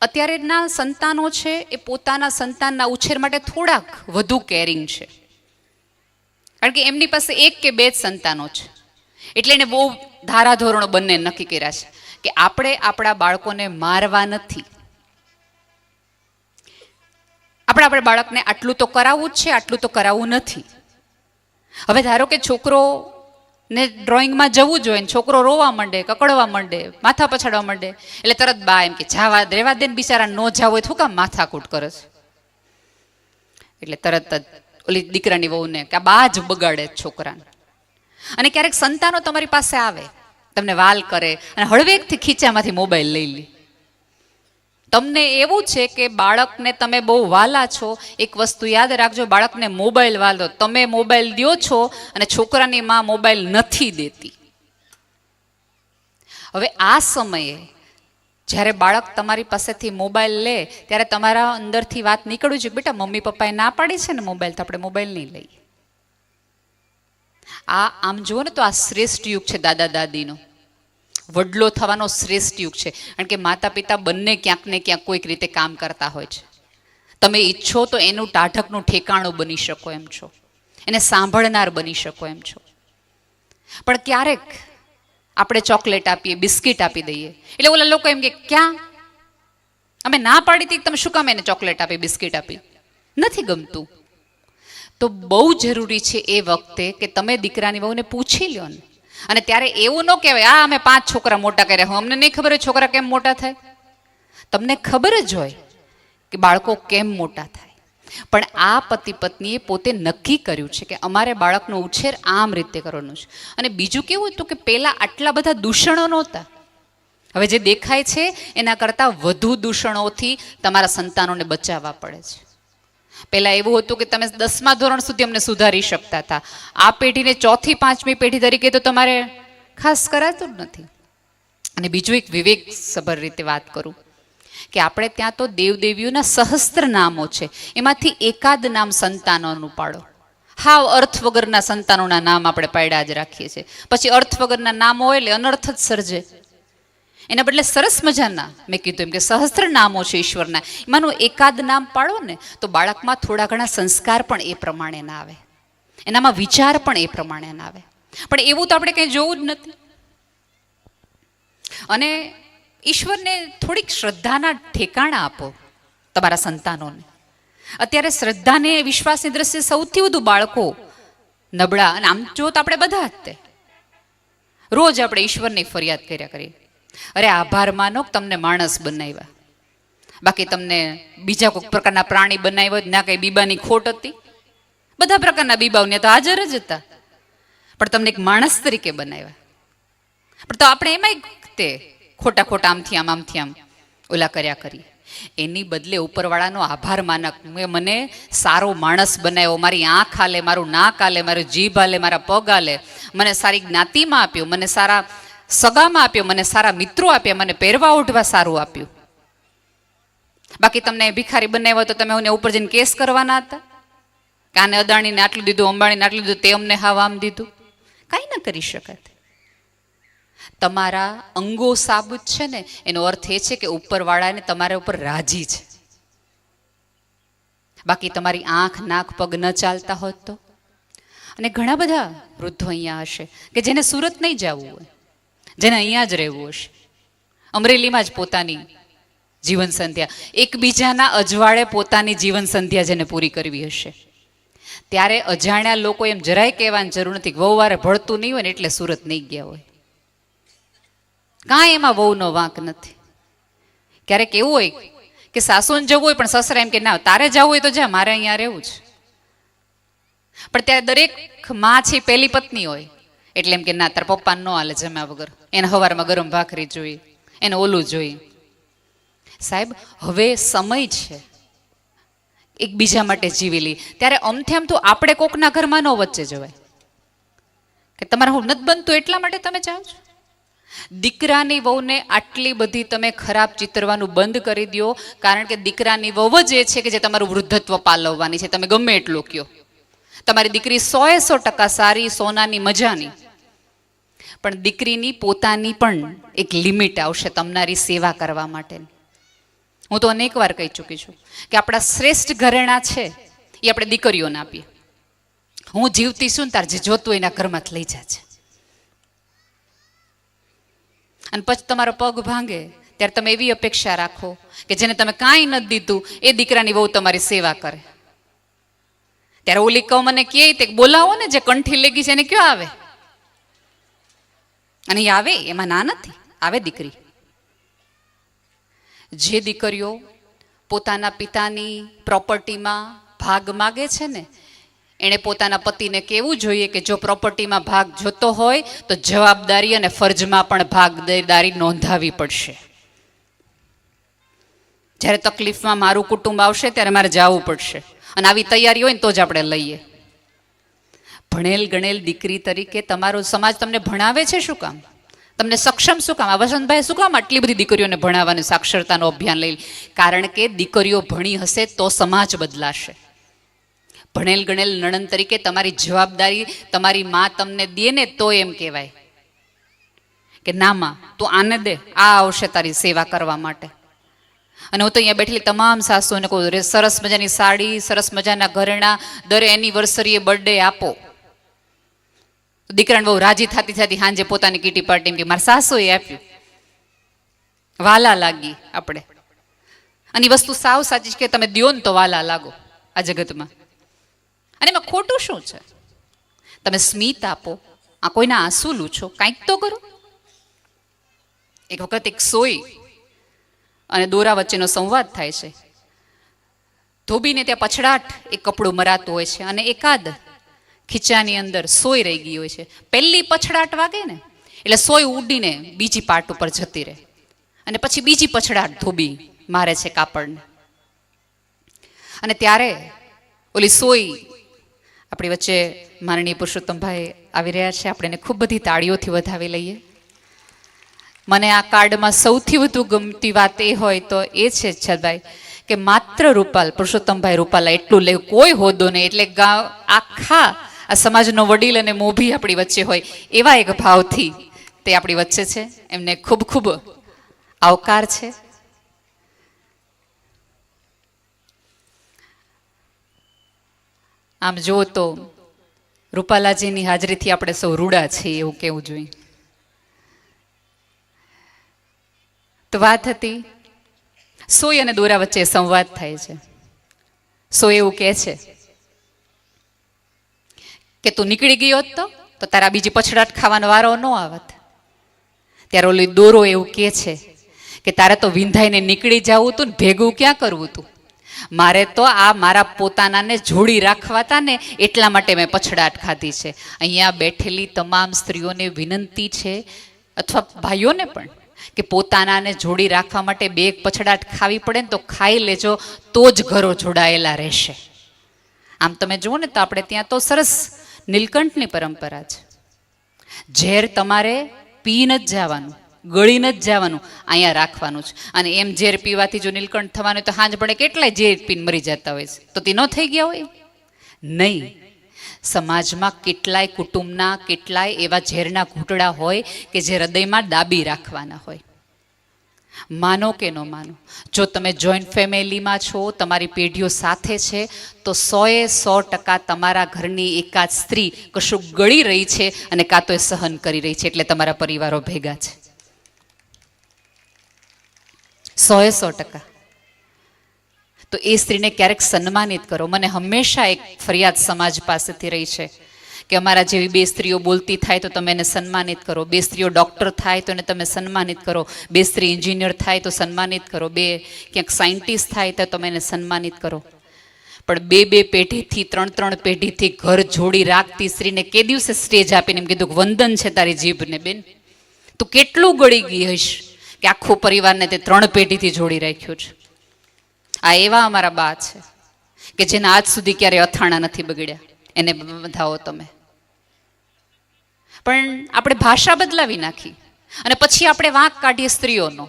અત્યારેના સંતાનો છે, એ પોતાના સંતાનના ઉછેર માટે થોડાક વધુ કેરિંગ છે. કારણ કે એમની પાસે એક કે બે જ સંતાનો છે. એટલે એને બહુ ધારાધોરણો બંને નક્કી કર્યા છે કે આપણે આપણા બાળકોને મારવા નથી. આપણે આપણે બાળકને આટલું તો કરાવવું જ છે, આટલું તો કરાવવું નથી. હવે ધારો કે છોકરો ને ડ્રોઈંગમાં જવું જોઈએ ને છોકરો રોવા માંડે, કકડવા માંડે, માથા પછાડવા માંડે, એટલે તરત બા એમ કે, જાવા રેવા દે ને બિચારા ન જાવ હોય કામ માથાકૂટ કરે છે એટલે તરત જ ઓલી દીકરાની વહુને કે બા જ બગાડે છોકરાને. અને ક્યારેક સંતાનો તમારી પાસે આવે, તમને વાલ કરે અને હળવેકથી ખીચામાંથી મોબાઈલ લઈ લે. તમને એવું છે કે બાળકને તમે બહુ વાલા છો? એક વસ્તુ યાદ રાખજો, બાળકને મોબાઈલ વાલો. તમે મોબાઈલ દ્યો છો અને છોકરાની માં મોબાઈલ નથી દેતી. હવે આ સમયે જ્યારે બાળક તમારી પાસેથી મોબાઈલ લે, ત્યારે તમારા અંદરથી વાત નીકળવી જોઈએ બેટા, મમ્મી પપ્પાએ ના પાડી છે ને મોબાઈલ તો આપણે મોબાઈલ નહીં લઈએ. આ આમ જુઓ ને તો આ શ્રેષ્ઠ યુગ છે દાદા દાદીનો વડલો થવાનો શ્રેષ્ઠ યુગ છે. કારણ કે માતા પિતા બંને ક્યાંક ને ક્યાંક કોઈક રીતે કામ કરતા હોય છે. તમે ઈચ્છો તો એનું ટાઢકનું ઠેકાણું બની શકો એમ છો. એને સાંભળનાર બની શકો એમ છો. પણ ક્યારેક આપણે ચોકલેટ આપીએ, બિસ્કિટ આપી દઈએ. એટલે ઓલા લોકો એમ કે, ક્યાં? અમે ના પાડી હતી તમે શું કામ એને ચોકલેટ આપી, બિસ્કિટ આપી? નથી ગમતું. તો બહુ જરૂરી છે એ વખતે કે તમે દીકરાની વહુને પૂછી લ્યો ને. અને ત્યારે એવું ન કહેવાય, આ અમે પાંચ છોકરા મોટા કર્યા હું અમને નહીં ખબર છોકરા કેમ મોટા થાય. તમને ખબર જ હોય કે બાળકો કેમ મોટા થાય. પણ આ પતિ પત્નીએ પોતે નક્કી કર્યું છે કે અમારે બાળકનો ઉછેર આમ રીતે કરવાનો છે. અને બીજું કેવું હતું કે પહેલાં આટલા બધા દૂષણો નહોતા. હવે જે દેખાય છે, એના કરતાં વધુ દૂષણોથી તમારા સંતાનોને બચાવવા પડે છે. પહેલાં એવું હતું કે તમે દસમા ધોરણ સુધી અમને સુધારી શકતા હતા. આ પેઢીને ચોથી, પાંચમી પેઢી તરીકે તો તમારે ખાસ કરાતું જ નથી. અને બીજું એક વિવેક સભર રીતે વાત કરું કે આપણે ત્યાં તો દેવદેવીઓના સહસ્ત્ર નામો છે. એમાંથી એકાદ નામ સંતાનોનું પાડો હાવ અર્થ વગરના સંતાનોના નામ આપણે પાડ્યા જ રાખીએ છીએ. પછી અર્થ વગરના નામો હોય એટલે અનર્થ જ સર્જે. એના બદલે સરસ મજાના. મેં કીધું એમ કે સહસ્ત્ર નામો છે ઈશ્વરના. એમાંનું એકાદ નામ પાડો ને, તો બાળકમાં થોડા ઘણા સંસ્કાર પણ એ પ્રમાણે ના આવે. એનામાં વિચાર પણ એ પ્રમાણે ના આવે. પણ એવું તો આપણે કંઈ જોવું જ નથી. અને ઈશ્વરને થોડીક શ્રદ્ધાના ઠેકાણા આપો તમારા સંતાનોને. અત્યારે શ્રદ્ધાને વિશ્વાસની દ્રષ્ટિએ સૌથી વધુ બાળકો નબળા, અને આમ જો તો આપણે બધા જ તે. રોજ આપણે ઈશ્વરની ફરિયાદ કર્યા કરીએ. અરે આભાર માનો તમને માણસ બનાવ્યા. બાકી તમને બીજા કોઈ પ્રકારના પ્રાણી બનાવ્યો જ ના કંઈ બીબાની ખોટ હતી. બધા પ્રકારના બીબાઓને તો હાજર જ હતા. પણ તમને એક માણસ તરીકે બનાવ્યા. પણ તો આપણે એમાંય તે ખોટા ખોટા આમથી આમ આમથી આમ ઓલા કર્યા કરીએ. એની બદલે ઉપરવાળાનો આભાર માનક. મેં મને સારો માણસ બનાવ્યો. મારી આંખ હાલે, મારું નાક હાલે, મારું જીભ હાલે, મારા પગ હાલે. મને સારી જ્ઞાતિમાં આપ્યો. મને સારા સગામાં આપ્યો, મને સારા મિત્રો આપ્યા, મને પહેરવા ઓઢવા સારું આપ્યું. બાકી તમને ભિખારી બનાવ્યો તો તમે એને ઉપર જઈને કેસ કરવાના હતા? કાને અદાણીને આટલું દીધું, અંબાણીને આટલું દીધું, તે અમને હાવ આમ દીધું? કાંઈ ન કરી શકાય તમારા અંગો સાબુત છે ને, એનો અર્થ એ છે કે ઉપરવાળાને તમારા ઉપર રાજી છે. બાકી તમારી આંખ નાક પગ ન ચાલતા હોત તો? અને ઘણા બધા વૃદ્ધો અહીંયા હશે કે જેને સુરત નહીં જવું હોય. જેને અહીંયા જ રહેવું હશે. અમરેલીમાં જ પોતાની જીવન સંધ્યા. એકબીજાના અજવાળે પોતાની જીવન સંધ્યા જેને પૂરી કરવી હશે. ત્યારે અજાણ્યા લોકો એમ જરાય કહેવાની જરૂર નથી વહુવારે ભળતું નહીં હોય ને એટલે સુરત નહીં ગયા હોય. કાંઈ એમાં વહુનો વાંક નથી. ક્યારેક એવું હોય કે સાસુને જવું હોય પણ સસરા એમ કે ના, તારે જવું હોય તો જા, મારે અહીંયા રહેવું જ પણ ત્યારે દરેકમાં છે, પહેલી પત્ની હોય. એટલે એમ કે, ના, તાર પપ્પા ન હાલે જમ્યા વગર. એને હવારમાં ગરમ ભાખરી જોઈએ એને ઓલું જોઈએ સાહેબ, હવે સમય છે. એકબીજા માટે જીવેલી. ત્યારે અમથે આમ તો આપણે કોકના ઘરમાં ન વચ્ચે જવાય. કે તમારે હું નથી બનતું એટલા માટે તમે જાઓ છો? દીકરાની વહુને આટલી બધી તમે ખરાબ ચિતરવાનું બંધ કરી દો કારણ કે દીકરાની વહુ જ એ છે કે જે તમારું વૃદ્ધત્વ પાલવવાની છે. તમે ગમે એટલું કયો. તમારી દીકરી સોએ સો ટકા સારી, સોનાની મજાની. પણ દીકરીની પોતાની પણ એક લિમિટ આવશે તમારી સેવા કરવા માટેની. હું તો અનેક વાર કહી ચૂકી છું કે આપણા શ્રેષ્ઠ ઘરેણા છે એ આપણે દીકરીઓને આપીએ. હું જીવતી છું ને તાર જે જોતું એના ઘરમાંથી લઈ જાજે અને પછી તમારો પગ ભાંગે, ત્યારે તમે એવી અપેક્ષા રાખો કે જેને તમે કાંઈ નથી દીધું, એ દીકરાની બહુ તમારી સેવા કરે. ત્યારે ઓલી કહો મને કહે તે બોલાવો ને જે કંઠી લેગી છે એને કયો આવે? અને આવે, એમાં ના નથી. આવે દીકરી. જે દીકરીઓ પોતાના પિતાની પ્રોપર્ટીમાં ભાગ માગે છે ને, એણે પોતાના પતિને કહેવું જોઈએ કે જો પ્રોપર્ટીમાં ભાગ જોતો હોય, તો જવાબદારી અને ફરજમાં પણ ભાગદારી નોંધાવી પડશે. જ્યારે તકલીફમાં મારું કુટુંબ આવશે, ત્યારે મારે જવું પડશે. અને આવી તૈયારી હોય ને તો જ આપણે લઈએ. ભણેલ ગણેલ દીકરી તરીકે તમારો સમાજ તમને ભણાવે છે શું કામ? તમને સક્ષમ શું કામ? આ વસંતભાઈ શું કામ આટલી બધી દીકરીઓને ભણાવવાનું સાક્ષરતાનું અભિયાન લઈ? કારણ કે દીકરીઓ ભણી હશે તો સમાજ બદલાશે. ભણેલ ગણેલ નણંદ તરીકે તમારી જવાબદારી તમારી માં તમને દે ને તો એમ કહેવાય. કે ના માં, તું આને દે, આ આવશે તારી સેવા કરવા માટે. અને હું તો અહીંયા બેઠેલી તમામ સાસુઓને કહું સરસ મજાની સાડી, સરસ મજાના ઘરેણા, દર એનિવર્સરીએ બર્થડે આપો. દીકરાને બહુ રાજી થતી થતી સાંજે પોતાની કીટી પાર્ટી કે, મારા સાસુએ આપ્યું. વાલા લાગી આપણે. અને વસ્તુ સાવ સાચી છે કે તમે દ્યો ને તો વાલા લાગો આ જગતમાં. અને એમાં ખોટું શું છે? તમે સ્મિત આપો, આ કોઈના આંસુ લૂછો કાંઈક તો કરો. એક વખત એક સોય અને દોરા વચ્ચેનો સંવાદ થાય છે. ધોબીને ત્યાં પછડાટ એ કપડું મરાતું હોય છે અને એકાદ ખીચાની અંદર સોય રહી ગઈ હોય છે. પહેલી પછડાટ વાગે ને, એટલે સોય ઉડીને બીજી પાટ ઉપર જતી રહે. અને પછી બીજી પછડાટ ધોબી મારે છે કાપડને. અને ત્યારે ઓલી સોય આપણી વચ્ચે માનનીય પુરુષોત્તમભાઈ આવી રહ્યા છે. આપણે એને ખૂબ બધી તાળીઓથી વધાવી લઈએ. મને આ કાર્ડમાં સૌથી વધુ ગમતી વાત એ હોય તો એ છે છદભાઈ કે માત્ર રૂપાલ, પુરુષોત્તમભાઈ રૂપાલા એટલું લે કોઈ હોદો નહીં. એટલે ગામ આખા આ સમાજનો વડીલ અને મોભી આપણી વચ્ચે હોય એવા એક ભાવથી તે આપણી વચ્ચે છે. એમને ખૂબ ખૂબ આવકાર છે. આમ જુઓ તો રૂપાલાજીની હાજરીથી આપણે સૌ રૂડા છીએ એવું કેવું જોઈએ. તો વાત હતી, સોય અને દોરા વચ્ચે સંવાદ થાય છે. સોય એવું કહે છે કે તું નીકળી ગયો હોત તો? તો તારા બીજી પછડાટ ખાવાનો વારો ન આવત. ત્યારે ઓલી દોરો એવું કહે છે કે તારે તો વિંધાઈને નીકળી જવું હતું ને ભેગું ક્યાં કરવું હતું મારે તો આ મારા પોતાનાને જોડી રાખવા હતા ને એટલા માટે મેં પછડાટ ખાધી છે. અહીંયા બેઠેલી તમામ સ્ત્રીઓને વિનંતી છે, અથવા ભાઈઓને પણ, કે પોતાનાને જોડી રાખવા માટે બે પછડાટ ખાવી પડે ને તો ખાઈ લેજો, તો જ ઘરો જોડાયેલા રહેશે. આમ તમે જુઓ ને તો આપણે ત્યાં તો સરસ નીલકંઠની પરંપરા છે. ઝેર તમારે પીને જ જવાનું, ગળીને જ જવાનું અહીંયા રાખવાનું છે. અને એમ ઝેર પીવાથી જો નીલકંઠ થવાનું તો હાંજ પડે કેટલાય ઝેર પીને મરી જતા હોય છે. તો તે ન થઈ ગયા હોય? નહીં. સમાજમાં કેટલાય કુટુંબના, કેટલાય એવા ઝેરના ઘૂંટડા હોય કે જે હૃદયમાં દાબી રાખવાના હોય. માનો કે ન માનો? જો તમે જોઈન્ટ ફેમિલીમાં છો, તમારી પેઢીઓ સાથે છે, તો સોએ સો ટકા તમારા ઘરની એકાદ સ્ત્રી કશું ગળી રહી છે અને કાં તો એ સહન કરી રહી છે એટલે તમારા પરિવારો ભેગા છે. સોએ સો ટકા. તો એ સ્ત્રીને ક્યારેક સન્માનિત કરો. મને હંમેશા એક ફરિયાદ સમાજ પાસેથી રહી છે. કે અમારા જેવી બે સ્ત્રીઓ બોલતી થાય તો તમે એને સન્માનિત કરો. બે સ્ત્રીઓ ડૉક્ટર થાય તો એને તમે સન્માનિત કરો. બે સ્ત્રી એન્જિનિયર થાય તો સન્માનિત કરો. બે ક્યાંક સાયન્ટિસ્ટ થાય તો તમે એને સન્માનિત કરો. પણ બે બે પેઢીથી, ત્રણ ત્રણ પેઢીથી ઘર જોડી રાખતી સ્ત્રીને કે દિવસે સ્ટેજ આપીને એમ કીધું વંદન છે તારી જીભને બેન. તું કેટલું ગળી ગઈ હશ કે આખો પરિવારને તે ત્રણ પેઢીથી જોડી રાખ્યું છે. આ એવા અમારા બા છે કે જેના આજ સુધી ક્યારે અથાણા નથી બગડ્યા. એને બધાઓ તમે. પણ આપણે ભાષા બદલાવી નાખી. અને પછી આપણે વાંક કાઢીએ સ્ત્રીઓનો,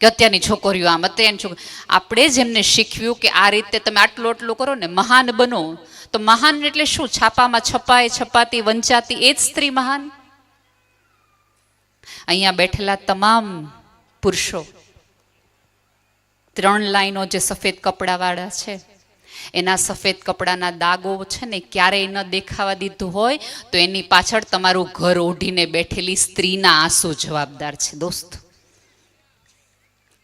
કે અત્યારની છોકરીઓ આમ, અત્યારની છોકરી આપણે જેમને શીખવ્યું કે આ રીતે તમે આટલું આટલું કરો ને મહાન બનો. તો મહાન એટલે શું? છાપામાં છપાય, છપાતી, વંચાતી, એ જ સ્ત્રી મહાન? અહીંયા બેઠેલા તમામ પુરુષો, ત્રણ લાઈનો જે સફેદ કપડાવાળા છે એના સફેદ કપડાના દાગો છે ને ક્યારેય ન દેખાવા દીધું હોય, તો એની પાછળ તમારું ઘર ઓઢીને બેઠેલી સ્ત્રીના આંસુ જવાબદાર છે દોસ્ત.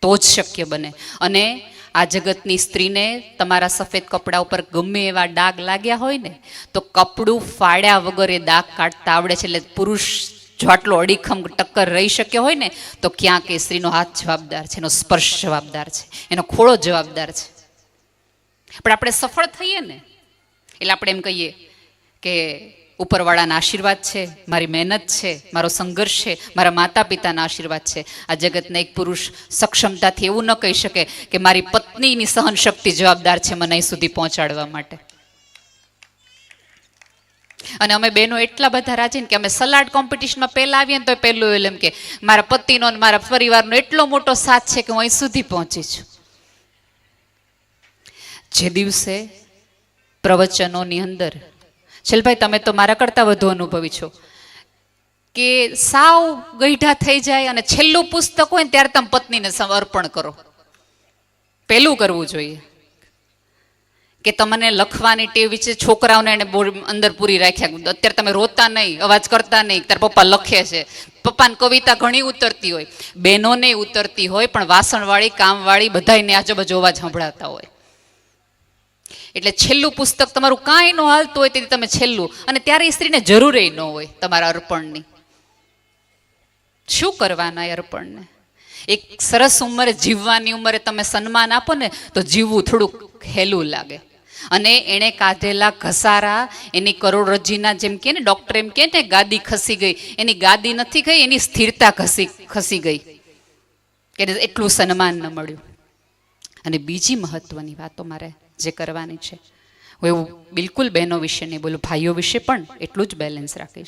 તો જ શક્ય બને. અને આ જગતની સ્ત્રીને તમારા સફેદ કપડા ઉપર ગમે એવા ડાઘ લાગ્યા હોય ને, તો કપડું ફાડ્યા વગર એ દાગ કાઢતા આવડે છે. એટલે પુરુષ જો આટલો અડીખમ ટક્કર રહી શક્યો હોય ને, તો ક્યાંક એ સ્ત્રીનો હાથ જવાબદાર છે, એનો સ્પર્શ જવાબદાર છે, એનો ખોળો જવાબદાર છે. પણ આપણે સફળ થઈએ ને, એટલે આપણે એમ કહીએ કે ઉપરવાળાના આશીર્વાદ છે, મારી મહેનત છે, મારો સંઘર્ષ છે, મારા માતા પિતાના આશીર્વાદ છે. આ જગતના એક પુરુષ સક્ષમતાથી એવું ન કહી શકે કે મારી પત્નીની સહન શક્તિ જવાબદાર છે મને અહીં સુધી પહોંચાડવા માટે. અને અમે બેનો એટલા બધા રાજીને કે અમે સલાડ કોમ્પિટિશનમાં પહેલાં આવીએ ને તો પહેલું એમ કે મારા પતિનો મારા પરિવારનો એટલો મોટો સાથ છે કે હું અહીં સુધી પહોંચી છું. જે દિવસે પ્રવચનોની અંદર, છેલભાઈ, તમે તો મારા કરતાં વધુ અનુભવી છો, કે સાવ ગઈઢા થઈ જાય અને છેલ્લું પુસ્તક હોય ને ત્યારે તમે પત્નીને સમર્પણ કરો. પહેલું કરવું જોઈએ. કે તમને લખવાની ટેવ વિશે છોકરાઓને એને અંદર પૂરી રાખ્યા અત્યારે તમે રોતા નહીં, અવાજ કરતા નહીં ત્યારે પપ્પા લખે છે. પપ્પાને કવિતા ઘણી ઉતરતી હોય. બહેનોને ઉતરતી હોય, પણ વાસણવાળી, કામવાળી બધાને આજુબાજુ અવાજ સંભળાતા હોય. એટલે છેલ્લું પુસ્તક તમારું કાંઈ ન હાલતું હોય તેથી તમે છેલ્લું. અને ત્યારે એ સ્ત્રીને જરૂરે ન હોય તમારા અર્પણની. શું કરવાના એ અર્પણને? એક સરસ ઉંમરે, જીવવાની ઉંમરે તમે સન્માન આપો ને, તો જીવવું થોડુંક હેલું લાગે. અને એણે કાઢેલા ઘસારા, એની કરોડરજ્જીના જેમ કે ને, ડૉક્ટર એમ કે ને, ગાદી ખસી ગઈ. એની ગાદી નથી ગઈ, એની સ્થિરતા ખસી ખસી ગઈ. કે એટલું સન્માન ન મળ્યું. અને બીજી મહત્વની વાતો મારે જે કરવાની છે. હું એવું બિલકુલ બહેનો વિશે નહીં, બોલું ભાઈઓ વિશે પણ એટલું જ બેલેન્સ રાખીશ.